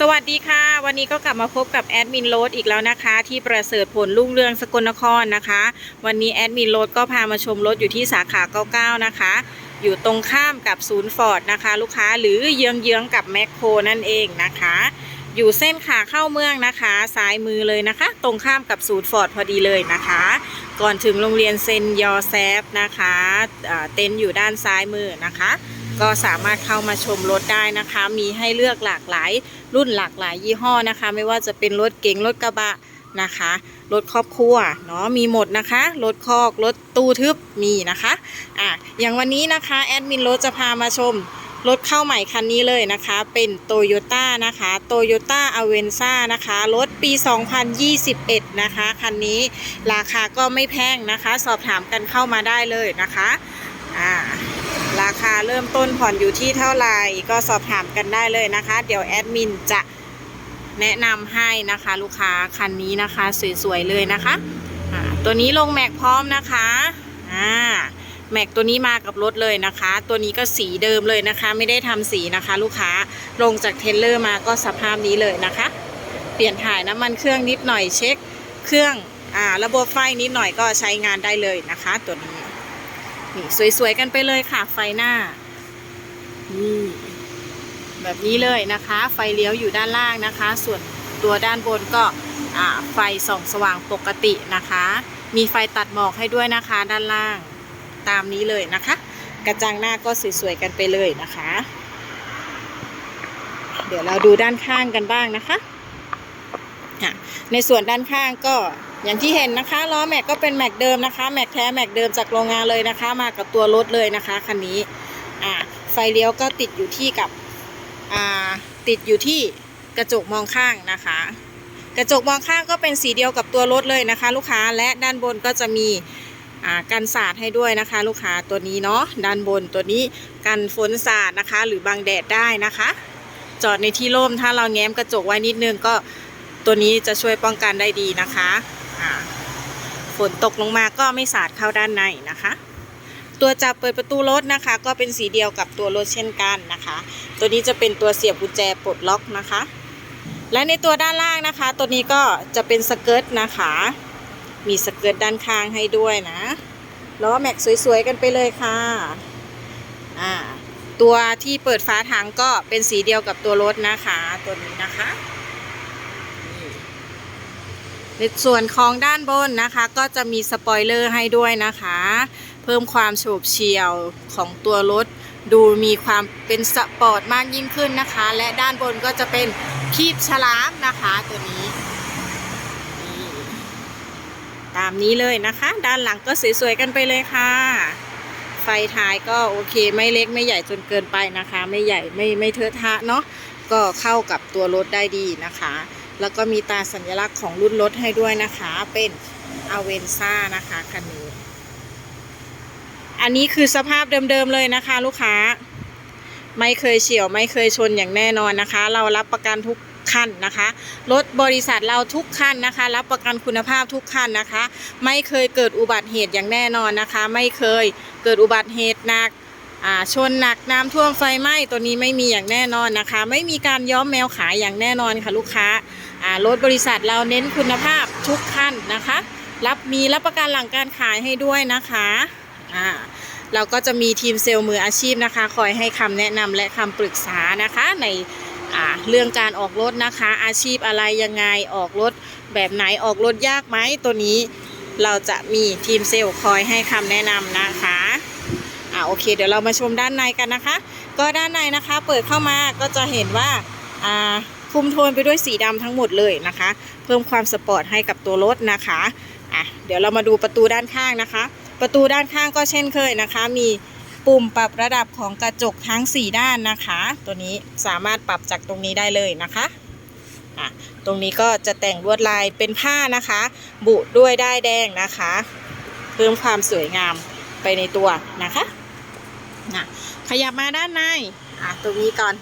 สวัสดีค่ะ วันนี้ก็กลับมาพบกับแอดมินโรดอีกแล้วนะคะ ที่ประเสริฐผลรุ่งเรืองสกลนครนะคะ วันนี้แอดมินโรดก็พามาชมรถอยู่ที่สาขา 99 นะคะ อยู่ตรงข้ามกับศูนย์ฟอร์ดนะคะ ลูกค้าหรือเยื้องๆกับแมคโครนั่นเองนะคะ อยู่เส้นขาเข้าเมืองนะคะซ้ายมือเลยนะคะ ตรงข้ามกับศูนย์ฟอร์ดพอดีเลยนะคะ ก่อนถึงโรงเรียนเซนยอแซฟนะคะเต็นท์อยู่ด้านซ้ายมือนะคะ ก็สามารถเข้ามาชมรถได้นะคะ มีให้เลือกหลากหลายรุ่นหลากหลายยี่ห้อนะคะ ไม่ว่าจะเป็นรถเก๋งรถกระบะนะคะรถครอบครัวเนาะมีหมดนะคะรถคอกรถตู้ทึบมีนะคะอะอย่างวันนี้นะคะแอดมินรถจะพามาชมรถเข้าใหม่คันนี้เลยนะคะ เป็น t o y ยต้านะคะ t o y ยต้าอเวนซ่านะคะ รถปี 2021 นะคะ คันนี้ราคาก็ไม่แพงนะคะ สอบถามกันเข้ามาได้เลยนะคะอ่า ราคาเริ่มต้นผ่อนอยู่ที่เท่าไหร่ก็สอบถามกันได้เลยนะคะ เดี๋ยวแอดมินจะแนะนำให้นะคะลูกค้าคันนี้นะคะ สวยๆเลยนะคะตัวนี้ลงแม็กพร้อมนะคะอ่าแม็กตัวนี้มากับรถเลยนะคะ ตัวนี้ก็สีเดิมเลยนะคะ ไม่ได้ทำสีนะคะ ลูกค้าลงจากเทเลอร์มาก็สภาพนี้เลยนะคะ เปลี่ยนถ่ายน้ำมันเครื่องนิดหน่อยเช็ค เครื่องอ่าระบบไฟนิดหน่อยก็ใช้งานได้เลยนะคะ ตัวนี้ นี่สวยๆกันไปเลยค่ะ ไฟหน้า นี่แบบนี้เลยนะคะ ไฟเลี้ยวอยู่ด้านล่างนะคะ ส่วนตัวด้านบนก็ไฟส่องสว่างปกตินะคะ มีไฟตัดหมอกให้ด้วยนะคะ ด้านล่างตามนี้เลยนะคะ กระจังหน้าก็สวยๆกันไปเลยนะคะ เดี๋ยวเราดูด้านข้างกันบ้างนะคะ ในส่วนด้านข้างก็อย่างที่เห็นนะคะล้อแม็กก็เป็นแม็กเดิมนะคะแม็กแท้แม็กเดิมจากโรงงานเลยนะคะ มากับตัวรถเลยนะคะคันนี้อ่าไฟเลี้ยวก็ติดอยู่ที่กับอ่าติดอยู่ที่กระจกมองข้างนะคะ กระจกมองข้างก็เป็นสีเดียวกับตัวรถเลยนะคะ ลูกค้าและด้านบนก็จะมีอ่ากันสาดให้ด้วยนะคะ ลูกค้าตัวนี้เนาะด้านบนตัวนี้กันฝนสาดนะคะ หรือบังแดดได้นะคะ จอดในที่ร่มถ้าเราแง้มกระจกไว้นิดนึงก็ตัวนี้จะช่วยป้องกันได้ดีนะคะ ฝนตกลงมาก็ไม่สาดเข้าด้านในนะคะ ตัวจับเปิดประตูรถนะคะ ก็เป็นสีเดียวกับตัวรถเช่นกันนะคะ ตัวนี้จะเป็นตัวเสียบกุญแจปลดล็อกนะคะ และในตัวด้านล่างนะคะ ตัวนี้ก็จะเป็นสเกิร์ตนะคะ มีสเกิร์ตด้านข้างให้ด้วยนะล้อแม็กสวยๆกันไปเลยค่ะอ่าตัวที่เปิดฝาถังก็เป็นสีเดียวกับตัวรถนะคะ ตัวนี้นะคะ ในส่วนของด้านบนนะคะ ก็จะมีสปอยเลอร์ให้ด้วยนะคะ เพิ่มความโฉบเฉี่ยวของตัวรถ ดูมีความเป็นสปอร์ตมากยิ่งขึ้นนะคะ และด้านบนก็จะเป็นคีบฉลามนะคะตัวนี้ตามนี้เลยนะคะ ด้านหลังก็สวยๆกันไปเลยค่ะ ไฟท้ายก็โอเคไม่เล็กไม่ใหญ่จนเกินไปนะคะ ไม่ใหญ่ไม่ไม่เทอะทะเนาะก็เข้ากับตัวรถได้ดีนะคะ แล้วก็มีตาสัญลักษณ์ของรุ่นรถให้ด้วยนะคะ เป็นอเวนซ่านะคะคันนี้ อันนี้คือสภาพเดิมๆเลยนะคะ ลูกค้า ไม่เคยเฉียวไม่เคยชนอย่างแน่นอนนะคะ เรารับประกันทุกคันนะคะรถบริษัทเราทุกคันนะคะ รับประกันคุณภาพทุกคันนะคะ ไม่เคยเกิดอุบัติเหตุอย่างแน่นอนนะคะ ไม่เคยเกิดอุบัติเหตุหนัก อ่าชนหนักน้ำท่วมไฟไหม้ตัวนี้ไม่มีอย่างแน่นอนนะคะ ไม่มีการย้อมแมวขายอย่างแน่นอนค่ะลูกค้าอ่ารถบริษัทเราเน้นคุณภาพทุกคันนะคะ รับมีรับประกันหลังการขายให้ด้วยนะคะอ่าเราก็จะมีทีมเซลล์มืออาชีพนะคะ คอยให้คำแนะนำและคำปรึกษานะคะในอาเรื่องการออกรถนะคะ อาชีพอะไรยังไงออกรถแบบไหนออกรถยากไหมตัวนี้ เราจะมีทีมเซลล์คอยให้คำแนะนำนะคะ อ่าโอเค เดี๋ยวเรามาชมด้านในกันนะคะ ก็ด้านในนะคะ เปิดเข้ามาก็จะเห็นว่าอ่าคุมโทนไปด้วยสีดำทั้งหมดเลยนะคะ เพิ่มความสปอร์ตให้กับตัวรถนะคะอะเดี๋ยวเรามาดูประตูด้านข้างนะคะ ประตูด้านข้างก็เช่นเคยนะคะ มีปุ่มปรับระดับของกระจกทั้ง 4 ด้านนะคะ ตัวนี้สามารถปรับจากตรงนี้ได้เลยนะคะอะตรงนี้ก็จะแต่งลวดลายเป็นผ้านะคะ บุด้วยด้ายแดงนะคะ เพิ่มความสวยงามไปในตัวนะคะ นะขยับมาด้านในอะตรงนี้ก่อน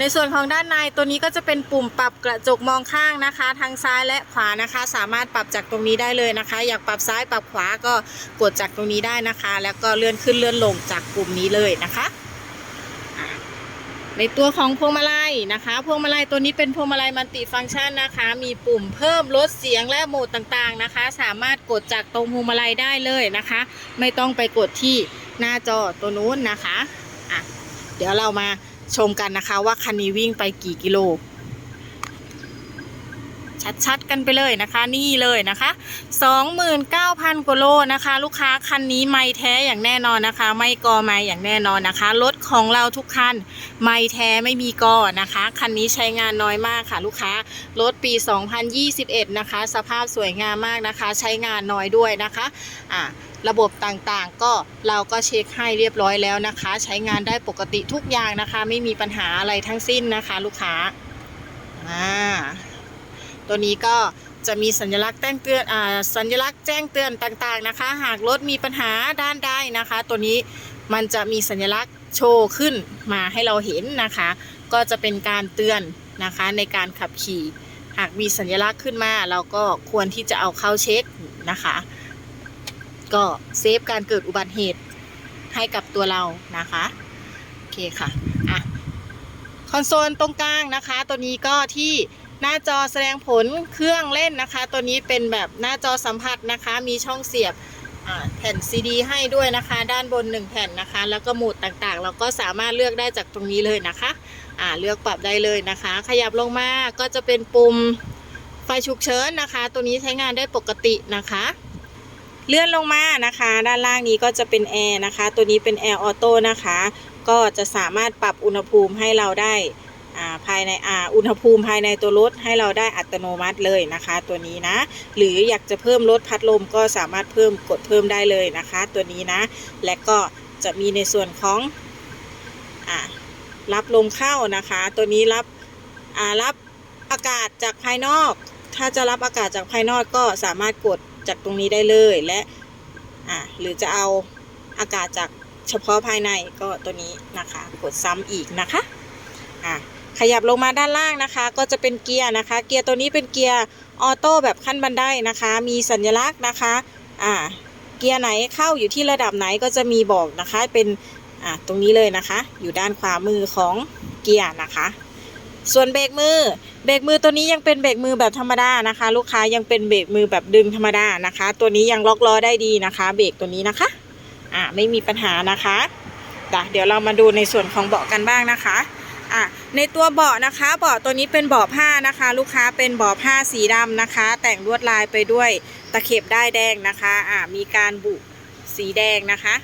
ในส่วนของด้านในตัวนี้ก็จะเป็นปุ่มปรับกระจกมองข้างนะคะ ทางซ้ายและขวานะคะ สามารถปรับจากตรงนี้ได้เลยนะคะ อยากปรับซ้ายปรับขวาก็กดจากตรงนี้ได้นะคะ แล้วก็เลื่อนขึ้นเลื่อนลงจากปุ่มนี้เลยนะคะในตัวของพวงมาลัยนะคะ พวงมาลัยตัวนี้เป็นพวงมาลัยมัลติฟังก์ชันนะคะ มีปุ่มเพิ่มลดเสียงและโหมดต่างๆนะคะ สามารถกดจากตรงพวงมาลัยได้เลยนะคะ ไม่ต้องไปกดที่ หน้าจอตัวนู้นนะคะอะเดี๋ยวเรามาชมกันนะคะว่าคันนี้วิ่งไปกี่กิโล ชัดๆกันไปเลยนะคะนี่เลยนะคะ29,000กว่าโลนะคะ ลูกค้าคันนี้ไม่แท้อย่างแน่นอนนะคะ ไม่กอไม่อย่างแน่นอนนะคะรถของเราทุกคันไม่แท้ไม่มีกอนะคะคันนี้ใช้งานน้อยมากค่ะ ลูกค้ารถปี 2021 นะคะ สภาพสวยงามมากนะคะ ใช้งานน้อยด้วยนะคะอ่า ระบบต่างๆ ก็เราก็เช็คให้เรียบร้อยแล้วนะคะ ใช้งานได้ปกติทุกอย่างนะคะ ไม่มีปัญหาอะไรทั้งสิ้นนะคะ ลูกค้าอ่าตัวนี้ก็จะมีสัญลักษณ์แจ้งเตือนอ่าสัญลักษณ์แจ้งเตือนต่างๆนะคะ หากรถมีปัญหาด้านใดนะคะ ตัวนี้มันจะมีสัญลักษณ์โชว์ขึ้นมาให้เราเห็นนะคะ ก็จะเป็นการเตือนนะคะในการขับขี่ หากมีสัญลักษณ์ขึ้นมา เราก็ควรที่จะเอาเข้าเช็คนะคะ ก็เซฟการเกิดอุบัติเหตุให้กับตัวเรานะคะโอเคค่ะอะคอนโซลตรงกลางนะคะ ตัวนี้ก็ที่หน้าจอแสดงผลเครื่องเล่นนะคะ ตัวนี้เป็นแบบหน้าจอสัมผัสนะคะ มีช่องเสียบแผ่นซีดีให้ด้วยนะคะ ด้านบน 1 แผ่นนะคะ แล้วก็โหมดต่างๆ เราก็สามารถเลือกได้จากตรงนี้เลยนะคะอ่าเลือกปรับได้เลยนะคะ ขยับลงมาก็จะเป็นปุ่มไฟฉุกเฉินนะคะ ตัวนี้ใช้งานได้ปกตินะคะ เลื่อนลงมานะคะ ด้านล่างนี้ก็จะเป็นแอร์นะคะ ตัวนี้เป็นแอร์ออโต้นะคะ ก็จะสามารถปรับอุณหภูมิให้เราได้อ่าภายในอ่าอุณหภูมิภายในตัวรถให้เราได้อัตโนมัติเลยนะคะ ตัวนี้นะ หรืออยากจะเพิ่มลดพัดลมก็สามารถเพิ่มกดเพิ่มได้เลยนะคะ ตัวนี้นะ และก็จะมีในส่วนของอ่ารับลมเข้านะคะ ตัวนี้รับอ่ารับอากาศจากภายนอก ถ้าจะรับอากาศจากภายนอกก็สามารถกด จากตรงนี้ได้เลยและอ่าหรือจะเอาอากาศจากเฉพาะภายในก็ตัวนี้นะคะ กดซ้ำอีกนะคะอะขยับลงมาด้านล่างนะคะ ก็จะเป็นเกียร์นะคะ เกียร์ตัวนี้เป็นเกียร์ออโต้แบบขั้นบันไดนะคะ มีสัญลักษณ์นะคะอ่าเกียร์ไหนเข้าอยู่ที่ระดับไหนก็จะมีบอกนะคะเป็นอ่าตรงนี้เลยนะคะ อยู่ด้านขวามือของเกียร์นะคะ ส่วนเบรกมือ เบรกมือตัวนี้ยังเป็นเบรกมือแบบธรรมดานะคะ ลูกค้ายังเป็นเบรกมือแบบดึงธรรมดานะคะ ตัวนี้ยังล็อกล้อได้ดีนะคะ เบรกตัวนี้นะคะอ่าไม่มีปัญหานะคะจ้ะเดี๋ยวเรามาดูในส่วนของเบาะกันบ้างนะคะอะในตัวเบาะนะคะเบาะตัวนี้เป็นเบาะผ้านะคะ ลูกค้าเป็นเบาะผ้าสีดำนะคะ แต่งลวดลายไปด้วยตะเข็บได้ายแดงนะคะอ่ามีการบุสีแดงนะคะ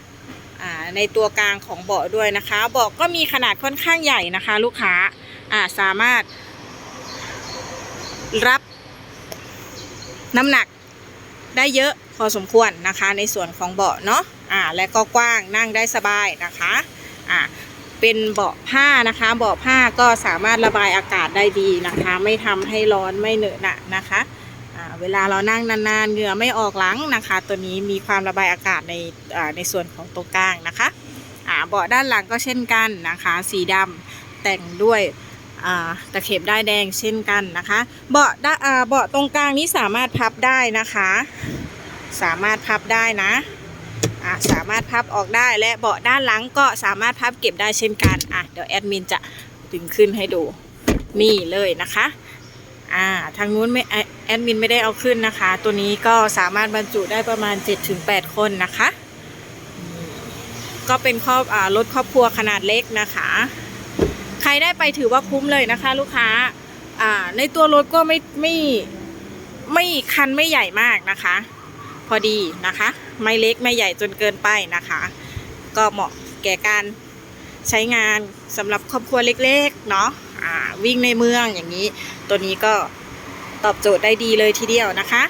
อ่าในตัวกลางของเบาะด้วยนะคะเบาะก็มีขนาดค่อนข้างใหญ่นะคะ ลูกค้า อ่าสามารถ รับน้ำหนักได้เยอะพอสมควรนะคะ ในส่วนของเบาะเนาะอ่าและก็กว้างนั่งได้สบายนะคะอ่าเป็นเบาะผ้านะคะ เบาะผ้าก็สามารถระบายอากาศได้ดีนะคะ ไม่ทำให้ร้อนไม่เหนอะหนะนะคะเวลาเรานั่งนานๆเหงื่อไม่ออกหลังนะคะ ตัวนี้มีความระบายอากาศในในส่วนของตรงกลางนะคะเบาะด้านหลังก็เช่นกันนะคะ สีดำแต่งด้วย ตะเข็บได้ายแดงเช่นกันนะคะ เบาะด้าเบาะตรงกลางนี้สามารถพับได้นะคะ สามารถพับได้นะสามารถพับออกได้และเบาะด้านหลังก็สามารถพับเก็บได้เช่นกันอะเดี๋ยวแอดมินจะดึงขึ้นให้ดูนี่เลยนะคะอ่าทางนู้นไม่แอดมินไม่ได้เอาขึ้นนะคะ ตัวนี้ก็สามารถบรรจุได้ประมาณ 7-8 คนนะคะ ก็เป็นครอบรถครอบครัวขนาดเล็กนะคะ ใครได้ไปถือว่าคุ้มเลยนะคะ ลูกค้าอ่าในตัวรถก็ไม่ไม่ไม่คันไม่ใหญ่มากนะคะ พอดีนะคะ ไม่เล็กไม่ใหญ่จนเกินไปนะคะ ก็เหมาะแก่การใช้งานสำหรับครอบครัวเล็กๆเนาะอ่าวิ่งในเมืองอย่างนี้ ตัวนี้ก็ตอบโจทย์ได้ดีเลยทีเดียวนะคะ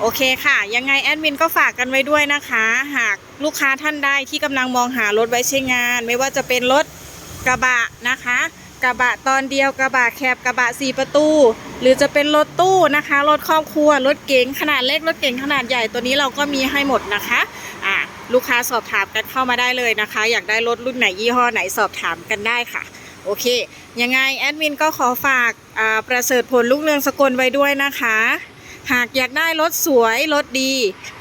โอเคค่ะ ยังไงแอดมินก็ฝากกันไว้ด้วยนะคะ หากลูกค้าท่านใดที่กำลังมองหารถไว้ใช้งาน ไม่ว่าจะเป็นรถ กระบะนะคะ กระบะตอนเดียวกระบะแคบกระบะสี่ประตู หรือจะเป็นรถตู้นะคะรถครอบครัวรถเก๋งขนาดเล็กรถเก๋งขนาดใหญ่ตัวนี้เราก็มีให้หมดนะคะอ่าลูกค้าสอบถามกันเข้ามาได้เลยนะคะ อยากได้รถรุ่นไหนยี่ห้อไหนสอบถามกันได้ค่ะโอเค ยังไงแอดมินก็ขอฝากอ่าประเสริฐผลลูกเรืองสกลไว้ด้วยนะคะ หากอยากได้รถสวย รถดี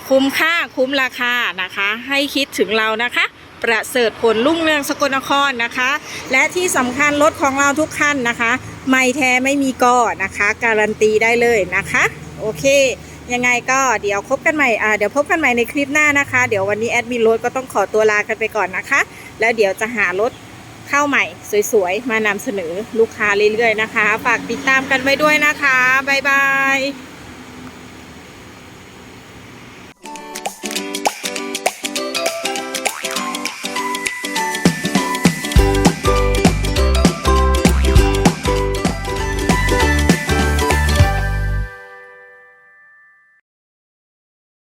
คุ้มค่าคุ้มราคานะคะ ให้คิดถึงเรานะคะ ประเสริฐผลลุ่งเรืองสกลนครนะคะ และที่สำคัญรถของเราทุกคันนะคะ ไม่แท้ไม่มีก่อนะคะ การันตีได้เลยนะคะ โอเค ยังไงก็เดี๋ยวพบกันใหม่อ่าเดี๋ยวพบกันใหม่ในคลิปหน้านะคะ เดี๋ยววันนี้แอดมินรถก็ต้องขอตัวลากันไปก่อนนะคะ แล้วเดี๋ยวจะหารถเข้าใหม่สวยๆ มานำเสนอลูกค้าเรื่อยๆนะคะ ฝากติดตามกันไว้ด้วยนะคะ บ๊ายบาย